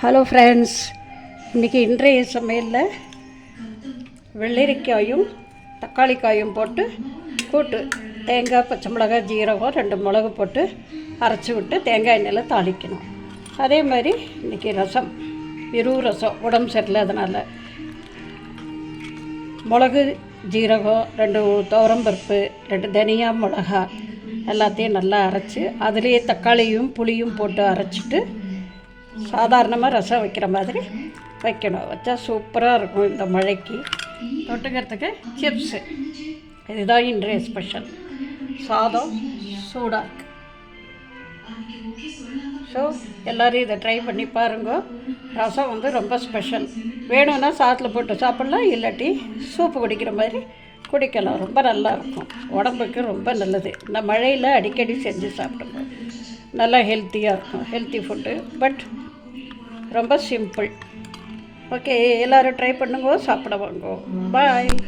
Hello friends இன்றைக்கி இன்றைய சமையலில் வெள்ளரிக்காயும் தக்காளி காயும் போட்டு கூட்டு தேங்காய் பச்சை மிளகாய் ஜீரகம் ரெண்டு மிளகு போட்டு அரைச்சி விட்டு தேங்காய் எண்ணெயில் தாளிக்கணும். அதே மாதிரி இன்றைக்கி ரசம் இரு ரசம் உடம்பு சரியில்லாதனால மிளகு ஜீரகம் ரெண்டு துவரம்பருப்பு ரெண்டு தனியா மிளகா எல்லாத்தையும் நல்லா அரைச்சி அதுலேயே தக்காளியும் புளியும் போட்டு அரைச்சிட்டு சாதாரணமாக ரசம் வைக்கிற மாதிரி வைக்கணும். வச்சா சூப்பராக இருக்கும் இந்த மழைக்கு. தொட்டுக்கிறதுக்கு சிப்ஸு இதுதான் இன்றைய ஸ்பெஷல் சாதம் சூடாக இருக்கு. ஸோ எல்லோரும் இதை ட்ரை பண்ணி பாருங்க. ரசம் வந்து ரொம்ப ஸ்பெஷல் வேணும்னா சாதத்தில் போட்டு சாப்பிட்லாம் இல்லாட்டி சூப்பு குடிக்கிற மாதிரி குடிக்கலாம். ரொம்ப நல்லா இருக்கும். உடம்புக்கு ரொம்ப நல்லது. இந்த மழையில் அடிக்கடி செஞ்சு சாப்பிடுங்க. நல்லா ஹெல்த்தியாக இருக்கும் ஹெல்த்தி ஃபுட்டு பட் ரொம்ப சிம்பிள் ஓகே எல்லோரும் ட்ரை பண்ணுங்க சாப்பிட வாங்க. பாய்